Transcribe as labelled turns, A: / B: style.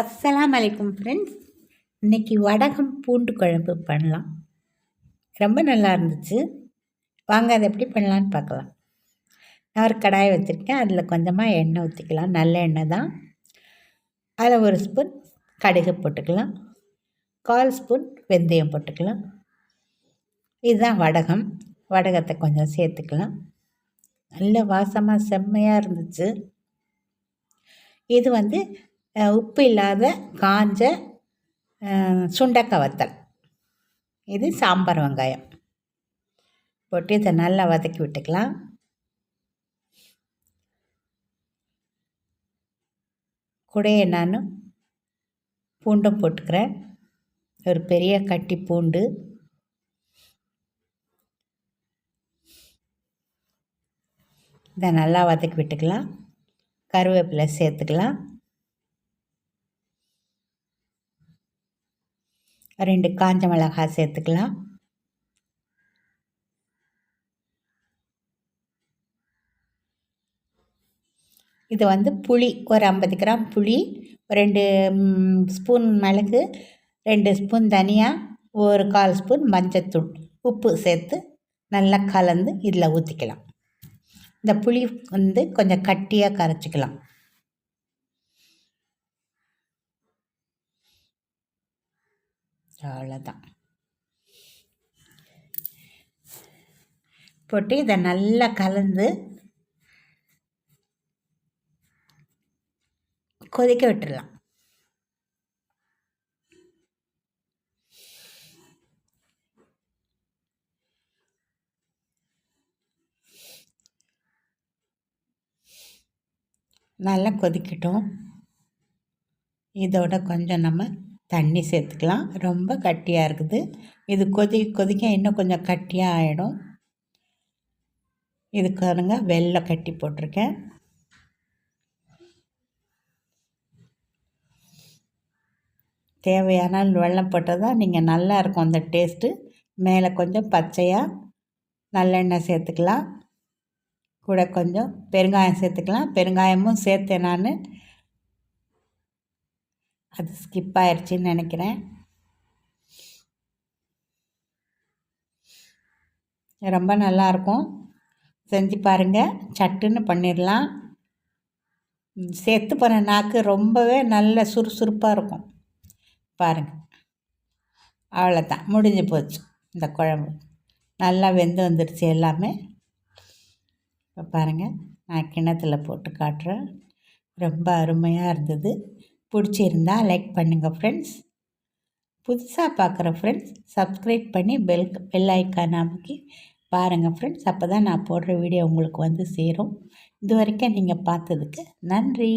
A: அஸ்ஸலாம் வலைக்கம் ஃப்ரெண்ட்ஸ் இன்றைக்கி வடகம் பூண்டு குழம்பு பண்ணலாம். ரொம்ப நல்லா இருந்துச்சு. வாங்க அதை எப்படி பண்ணலான்னு பார்க்கலாம். நான் ஒரு கடாயை வச்சுருக்கேன். அதில் கொஞ்சமாக எண்ணெய் ஊற்றிக்கலாம் நல்ல எண்ணெய் தான். அதில் ஒரு ஸ்பூன் கடுகு போட்டுக்கலாம். கால் ஸ்பூன் வெந்தயம் போட்டுக்கலாம். இதுதான் வடகம். வடகத்தை கொஞ்சம் சேர்த்துக்கலாம். நல்ல வாசமாக செம்மையாக இருந்துச்சு. இது வந்து உப்பு இல்லாத காஞ்ச சுண்டக்காய் வத்தல். இது சாம்பார் வெங்காயம். போட்டு இதை நல்லா வதக்கி விட்டுக்கலாம். கூடைய நான் பூண்டும் போட்டுக்கிறேன். ஒரு பெரிய கட்டி பூண்டு. இதை நல்லா வதக்கி விட்டுக்கலாம். கருவேப்பிலை சேர்த்துக்கலாம். ரெண்டு காஞ்ச மிளகாய் சேர்த்துக்கலாம். இது வந்து புளி ஒரு ஐம்பது கிராம் புளி ரெண்டு ஸ்பூன் மிளகு ரெண்டு ஸ்பூன் தனியா ஒரு கால் ஸ்பூன் மஞ்சத்தூள். உப்பு சேர்த்து நல்லா கலந்து இதில் ஊற்றிக்கலாம் இந்த புளி வந்து கொஞ்சம் கட்டியாக கரைச்சிக்கலாம். அவ்வளோதான் போட்டு இதை நல்லா கலந்து கொதிக்க விட்டுடலாம் நல்லா கொதிக்கட்டும். இதோட கொஞ்சம் நம்ம தண்ணி சேர்த்துக்கலாம். ரொம்ப கட்டியாக இருக்குது. இது கொதி கொதிக்க இன்னும் கொஞ்சம் கட்டியாக ஆகிடும் இதுக்கு பாருங்க வெள்ளை கட்டி போட்டிருக்கேன். தேவையான வெள்ளம் போட்டால் தான் நீங்கள் நல்லா இருக்கும் அந்த டேஸ்ட்டு. மேலே கொஞ்சம் பச்சையாக நல்லெண்ணெய் சேர்த்துக்கலாம். கூட கொஞ்சம் பெருங்காயம் சேர்த்துக்கலாம். பெருங்காயமும் சேர்த்தேன் நான். அது ஸ்கிப் ஆயிடுச்சின்னு நினைக்கிறேன். ரொம்ப நல்லாயிருக்கும் செஞ்சு பாருங்கள் சட்டுன்னு பண்ணிடலாம். சேர்த்து போன நாக்கு ரொம்பவே நல்ல சுறுசுறுப்பாக இருக்கும். பாருங்கள் அவ்வளோதான் முடிஞ்சு போச்சு இந்த குழம்பு. நல்லா வெந்து வந்துடுச்சு எல்லாமே. இப்போ பாருங்கள் நான் கிணத்துல போட்டு காட்டுறேன். ரொம்ப அருமையாக இருந்தது. பிடிச்சிருந்தா லைக் பண்ணுங்கள் ஃப்ரெண்ட்ஸ் புதுசாக பார்க்குற ஃப்ரெண்ட்ஸ் சப்ஸ்கிரைப் பண்ணி பெல் பெல் ஐக்கான் அமைக்கி பாருங்கள் ஃப்ரெண்ட்ஸ் அப்போ தான் நான் போடுற வீடியோ உங்களுக்கு வந்து சேரும். இது வரைக்கும் நீங்கள் பார்த்ததுக்கு நன்றி.